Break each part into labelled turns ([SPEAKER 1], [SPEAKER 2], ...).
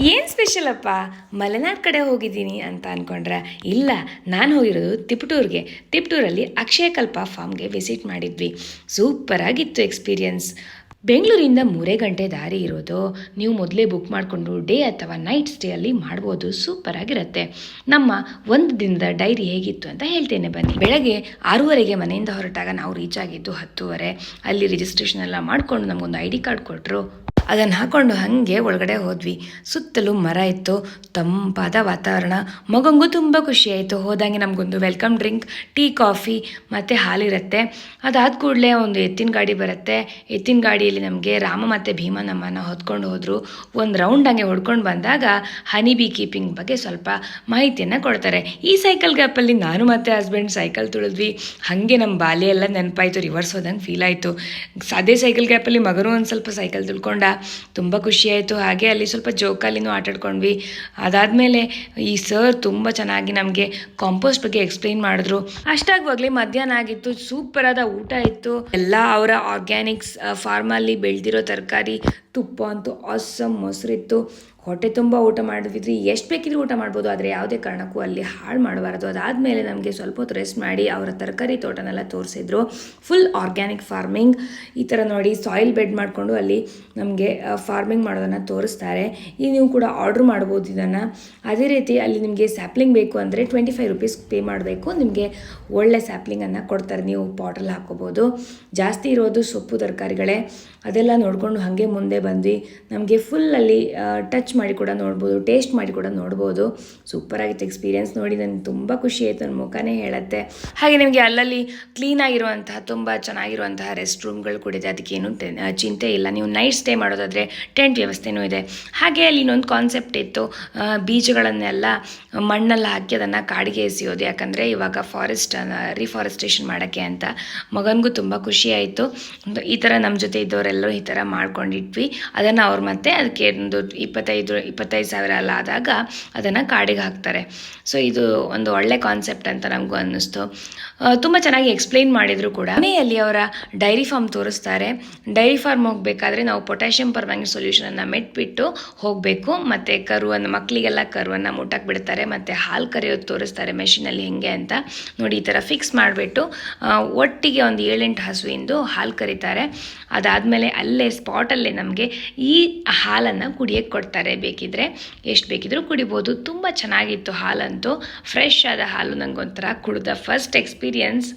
[SPEAKER 1] ಏನು ಸ್ಪೆಷಲ್ ಅಪ್ಪ? ಮಲೆನಾಡ್ ಕಡೆ ಹೋಗಿದ್ದೀನಿ ಅಂತ ಅನ್ಕೊಂಡ್ರೆ? ಇಲ್ಲ, ನಾನು ಹೋಗಿರೋದು ತಿಪಟೂರ್ಗೆ. ತಿಪಟೂರಲ್ಲಿ ಅಕ್ಷಯಕಲ್ಪ ಫಾರ್ಮ್ಗೆ ವಿಸಿಟ್ ಮಾಡಿದ್ವಿ. ಸೂಪರ್ ಆಗಿತ್ತು ಎಕ್ಸ್ಪೀರಿಯನ್ಸ್ ಬೆಂಗಳೂರಿಂದ ಮೂರೇ ಗಂಟೆ ದಾರಿ ಇರೋದು. ನೀವು ಮೊದಲೇ ಬುಕ್ ಮಾಡಿಕೊಂಡು ಡೇ ಅಥವಾ ನೈಟ್ ಸ್ಟೇ ಅಲ್ಲಿ ಮಾಡ್ಬೋದು. ಸೂಪರ್ ಆಗಿರುತ್ತೆ. ನಮ್ಮ ಒಂದು ದಿನದ ಡೈರಿ ಹೇಗಿತ್ತು ಅಂತ ಹೇಳ್ತೇನೆ ಬನ್ನಿ. ಬೆಳಗ್ಗೆ ಆರೂವರೆಗೆ ಮನೆಯಿಂದ ಹೊರಟಾಗ ನಾವು ರೀಚ್ ಆಗಿದ್ದು ಹತ್ತುವರೆ. ಅಲ್ಲಿ ರಿಜಿಸ್ಟ್ರೇಷನ್ ಎಲ್ಲ ಮಾಡಿಕೊಂಡು ನಮಗೊಂದು ಐ ಡಿ ಕಾರ್ಡ್ ಕೊಟ್ಟರು ಅದನ್ನು ಹಾಕ್ಕೊಂಡು ಹಾಗೆ ಒಳಗಡೆ ಹೋದ್ವಿ. ಸುತ್ತಲೂ ಮರ ಇತ್ತು, ತಂಪಾದ ವಾತಾವರಣ. ಮಗಂಗೂ ತುಂಬ ಖುಷಿ ಆಯಿತು. ಹೋದಂಗೆ ನಮಗೊಂದು ವೆಲ್ಕಮ್ ಡ್ರಿಂಕ್ ಟೀ ಕಾಫಿ ಮತ್ತು ಹಾಲಿರುತ್ತೆ. ಅದಾದ ಕೂಡಲೇ ಒಂದು ಎತ್ತಿನ ಗಾಡಿ ಬರುತ್ತೆ. ಎತ್ತಿನ ಗಾಡಿಯಲ್ಲಿ ನಮಗೆ ರಾಮ ಮತ್ತು ಭೀಮ ನಮ್ಮನ್ನು ಹೊತ್ಕೊಂಡು ಹೋದರು. ಒಂದು ರೌಂಡ್ ಹಂಗೆ ಹೊಡ್ಕೊಂಡು ಬಂದಾಗ ಹನಿ ಬಿ ಕೀಪಿಂಗ್ ಬಗ್ಗೆ ಸ್ವಲ್ಪ ಮಾಹಿತಿಯನ್ನು ಕೊಡ್ತಾರೆ. ಈ ಸೈಕಲ್ ಗ್ಯಾಪಲ್ಲಿ ನಾನು ಮತ್ತು ಹಸ್ಬೆಂಡ್ ಸೈಕಲ್ ತುಳಿದ್ವಿ. ಹಾಗೆ ನಮ್ಮ ಬಾಲ್ಯ ಎಲ್ಲ ನೆನಪಾಯಿತು ರಿವರ್ಸ್ ಹೋದಂಗೆ ಫೀಲ್ ಆಯಿತು. ಅದೇ ಸೈಕಲ್ ಗ್ಯಾಪಲ್ಲಿ ಮಗನೂ ಒಂದು ಸ್ವಲ್ಪ ಸೈಕಲ್ ತುಳ್ಕೊಂಡ. ತುಂಬ ಖುಷಿಯಾಯಿತು ಹಾಗೆ ಅಲ್ಲಿ ಸ್ವಲ್ಪ ಜೋಕಾಲಿನೂ ಆಟಾಡ್ಕೊಂಡ್ವಿ ಅದಾದಮೇಲೆ ಈ ಸರ್ ತುಂಬ ಚೆನ್ನಾಗಿ ನಮಗೆ ಕಾಂಪೋಸ್ಟ್ ಬಗ್ಗೆ ಎಕ್ಸ್ಪ್ಲೈನ್ ಮಾಡಿದ್ರು. ಅಷ್ಟಾಗುವಾಗಲೇ ಮಧ್ಯಾಹ್ನ ಆಗಿತ್ತು ಸೂಪರ್ ಆದ ಊಟ ಇತ್ತು. ಎಲ್ಲ ಅವರ ಆರ್ಗ್ಯಾನಿಕ್ಸ್ ಫಾರ್ಮಲ್ಲಿ ಬೆಳೆದಿರೋ ತರಕಾರಿ ತುಪ್ಪ ಅಂತೂ ಆಸಮ್ ಮೊಸರಿತ್ತು. ಹೊಟ್ಟೆ ತುಂಬ ಊಟ ಮಾಡಿದ್ವಿ ಎಷ್ಟು ಬೇಕಿದ್ರು ಊಟ ಮಾಡ್ಬೋದು, ಆದರೆ ಯಾವುದೇ ಕಾರಣಕ್ಕೂ ಅಲ್ಲಿ ಹಾಳು ಮಾಡಬಾರ್ದು. ಅದಾದಮೇಲೆ ನಮಗೆ ಸ್ವಲ್ಪ ಹೊತ್ತು ರೆಸ್ಟ್ ಮಾಡಿ ಅವರ ತರಕಾರಿ ತೋಟನೆಲ್ಲ ತೋರಿಸಿದ್ರು. ಫುಲ್ ಆರ್ಗ್ಯಾನಿಕ್ ಫಾರ್ಮಿಂಗ್ ಈ ಥರ ನೋಡಿ ಸಾಯಿಲ್ ಬೆಡ್ ಮಾಡಿಕೊಂಡು ಅಲ್ಲಿ ನಮಗೆ ಫಾರ್ಮಿಂಗ್ ಮಾಡೋದನ್ನು ತೋರಿಸ್ತಾರೆ. ಈಗ ನೀವು ಕೂಡ ಆರ್ಡ್ರ್ ಮಾಡ್ಬೋದು ಇದನ್ನು. ಅದೇ ರೀತಿ ಅಲ್ಲಿ ನಿಮಗೆ ಸ್ಯಾಪ್ಲಿಂಗ್ ಬೇಕು ಅಂದರೆ ಟ್ವೆಂಟಿ ಫೈವ್ ರುಪೀಸ್ ಪೇ ಮಾಡಬೇಕು. ನಿಮಗೆ ಒಳ್ಳೆ ಸ್ಯಾಪ್ಲಿಂಗನ್ನು ಕೊಡ್ತಾರೆ. ನೀವು ಪಾಟಲ್ಲಿ ಹಾಕೋಬೋದು ಜಾಸ್ತಿ ಇರೋದು ಸೊಪ್ಪು ತರಕಾರಿಗಳೇ. ಅದೆಲ್ಲ ನೋಡಿಕೊಂಡು ಹಾಗೆ ಮುಂದೆ ಬಂದ್ವಿ. ನಮಗೆ ಫುಲ್ ಅಲ್ಲಿ ಟಚ್ ಮಾಡಿ ಕೂಡ ನೋಡ್ಬೋದು ಟೇಸ್ಟ್ ಮಾಡಿ ಕೂಡ ನೋಡ್ಬೋದು. ಸೂಪರ್ ಆಗಿತ್ತು ಎಕ್ಸ್ಪೀರಿಯನ್ಸ್ ನೋಡಿ ನನಗೆ ತುಂಬ ಖುಷಿ ಆಯಿತು. ನನ್ನ ಮುಖನೇ ಹೇಳುತ್ತೆ. ಹಾಗೆ ನಿಮಗೆ ಅಲ್ಲಲ್ಲಿ ಕ್ಲೀನ್ ಆಗಿರುವಂತಹ, ತುಂಬ ಚೆನ್ನಾಗಿರುವಂತಹ ರೆಸ್ಟ್ ರೂಮ್ಗಳು ಕೂಡ ಇದೆ. ಅದಕ್ಕೇನು ಚಿಂತೆ ಇಲ್ಲ. ನೀವು ನೈಟ್ ಸ್ಟೇ ಮಾಡೋದಾದರೆ ಟೆಂಟ್ ವ್ಯವಸ್ಥೆನೂ ಇದೆ. ಹಾಗೆ ಅಲ್ಲಿ ಇನ್ನೊಂದು ಕಾನ್ಸೆಪ್ಟ್ ಇತ್ತು. ಬೀಜಗಳನ್ನೆಲ್ಲ ಮಣ್ಣಲ್ಲಿ ಹಾಕಿ ಅದನ್ನು ಕಾಡಿಗೆ ಎಸೆಯೋದು. ಯಾಕಂದರೆ ಇವಾಗ ಫಾರೆಸ್ಟ್ ರಿಫಾರೆಸ್ಟೇಷನ್ ಮಾಡೋಕ್ಕೆ ಅಂತ. ಮಗನಿಗೂ ತುಂಬ ಖುಷಿ ಆಯಿತು. ಈ ಥರ ನಮ್ಮ ಜೊತೆ ಇದ್ದವರೆಲ್ಲರೂ ಈ ಥರ ಮಾಡ್ಕೊಂಡಿದ್ವಿ. ಅದನ್ನು ಅವ್ರು ಮತ್ತೆ ಅದಕ್ಕೆ ಒಂದು ಇಪ್ಪತ್ತೈದು ಇಪ್ಪತ್ತೈದು ಸಾವಿರ ಎಲ್ಲ ಆದಾಗ ಅದನ್ನು ಕಾಡಿಗೆ ಹಾಕ್ತಾರೆ. ಸೊ ಇದು ಒಂದು ಒಳ್ಳೆ ಕಾನ್ಸೆಪ್ಟ್ ಅಂತ ನಮಗೂ ಅನ್ನಿಸ್ತು. ತುಂಬ ಚೆನ್ನಾಗಿ ಎಕ್ಸ್ಪ್ಲೈನ್ ಮಾಡಿದ್ರು ಕೂಡ. ಮನೆಯಲ್ಲಿ ಅವರ ಡೈರಿ ಫಾರ್ಮ್ ತೋರಿಸ್ತಾರೆ. ಡೈರಿ ಫಾರ್ಮ್ ಹೋಗಬೇಕಾದ್ರೆ ನಾವು ಪೊಟ್ಯಾಷಿಯಂ ಪರ್ಮ್ಯಾಂಗನೇಟ್ ಸೊಲ್ಯೂಷನನ್ನು ಮೆಟ್ಬಿಟ್ಟು ಹೋಗಬೇಕು. ಮತ್ತು ಕರುವನ್ನು ಮಕ್ಕಳಿಗೆಲ್ಲ ಕರುವನ್ನು ಮುಟ್ಟಕ್ಕೆ ಬಿಡ್ತಾರೆ. ಮತ್ತು ಹಾಲು ಕರೆಯೋದು ತೋರಿಸ್ತಾರೆ ಮೆಷಿನಲ್ಲಿ ಹೆಂಗೆ ಅಂತ. ನೋಡಿ, ಈ ಥರ ಫಿಕ್ಸ್ ಮಾಡಿಬಿಟ್ಟು ಒಟ್ಟಿಗೆ ಒಂದು ಏಳೆಂಟು ಹಸುವಿಂದು ಹಾಲು ಕರೀತಾರೆ. ಅದಾದಮೇಲೆ ಅಲ್ಲೇ ಸ್ಪಾಟಲ್ಲೇ ನಮಗೆ ಈ ಹಾಲನ್ನು ಕುಡಿಯೋಕ್ಕೆ ಕೊಡ್ತಾರೆ. ಬೇಕಿದ್ರೆ ಎಷ್ಟು ಬೇಕಿದ್ರೂ ಕುಡಿಬೋದು. ತುಂಬ ಚೆನ್ನಾಗಿತ್ತು ಹಾಲಂತೂ. ಫ್ರೆಶ್ ಆದ ಹಾಲು ನನಗೊಂಥರ ಕುಡ್ದ ಫಸ್ಟ್ ಎಕ್ಸ್ಪೀರಿಯನ್ಸ್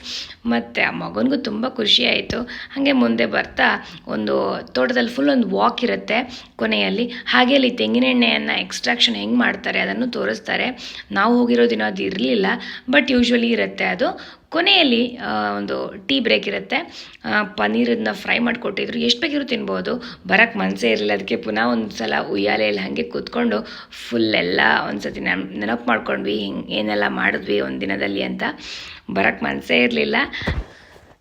[SPEAKER 1] ಮತ್ತು ಆ ಮಗನಿಗೂ ತುಂಬ ಖುಷಿ ಆಯಿತು. ಹಾಗೆ ಮುಂದೆ ಬರ್ತಾ ಒಂದು ತೋಟದಲ್ಲಿ ಫುಲ್ ಒಂದು ವಾಕ್ ಇರುತ್ತೆ ಕೊನೆಯಲ್ಲಿ. ಹಾಗೆ ಅಲ್ಲಿ ತೆಂಗಿನೆಣ್ಣೆಯನ್ನು ಎಕ್ಸ್ಟ್ರಾಕ್ಷನ್ ಹೆಂಗೆ ಮಾಡ್ತಾರೆ ಅದನ್ನು ತೋರಿಸ್ತಾರೆ. ನಾವು ಹೋಗಿರೋ ದಿನ ಅದು ಇರಲಿಲ್ಲ ಬಟ್ ಯೂಶ್ವಲಿ ಇರುತ್ತೆ ಅದು. ಕೊನೆಯಲ್ಲಿ ಒಂದು ಟೀ ಬ್ರೇಕ್ ಇರುತ್ತೆ. ಪನ್ನೀರನ್ನ ಫ್ರೈ ಮಾಡಿಕೊಟ್ಟಿದ್ರು. ಎಷ್ಟು ಬೇಕಿದ್ರು ತಿನ್ಬೋದು. ಬರೋಕ್ಕೆ ಮನಸ್ಸೇ ಇರಲಿಲ್ಲ. ಅದಕ್ಕೆ ಪುನಃ ಒಂದು ಸಲ ಉಯ್ಯಾಲೆಯಲ್ಲಿ ಹಾಗೆ ಕೂತ್ಕೊಂಡು ಫುಲ್ ಎಲ್ಲ ಒಂದು ಸತಿ ನೆನ್ ನೆನಪು ಮಾಡ್ಕೊಂಡ್ವಿ. ಹಿಂಗೆ ಏನೆಲ್ಲ ಮಾಡಿದ್ವಿ ಒಂದು ದಿನದಲ್ಲಿ ಅಂತ. ಬರೋಕ್ಕೆ ಮನಸ್ಸೇ ಇರಲಿಲ್ಲ.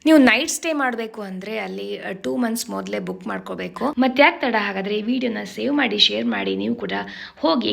[SPEAKER 1] ನೀವು ನೈಟ್ ಸ್ಟೇ ಮಾಡಬೇಕು ಅಂದರೆ ಅಲ್ಲಿ ಟೂ ಮಂತ್ಸ್ ಮೊದಲೇ ಬುಕ್ ಮಾಡ್ಕೋಬೇಕು. ಮತ್ತೆ ಯಾಕೆ ತಡ ಹಾಗಾದರೆ ಈ ವಿಡಿಯೋನ ಸೇವ್ ಮಾಡಿ ಶೇರ್ ಮಾಡಿ. ನೀವು ಕೂಡ ಹೋಗಿ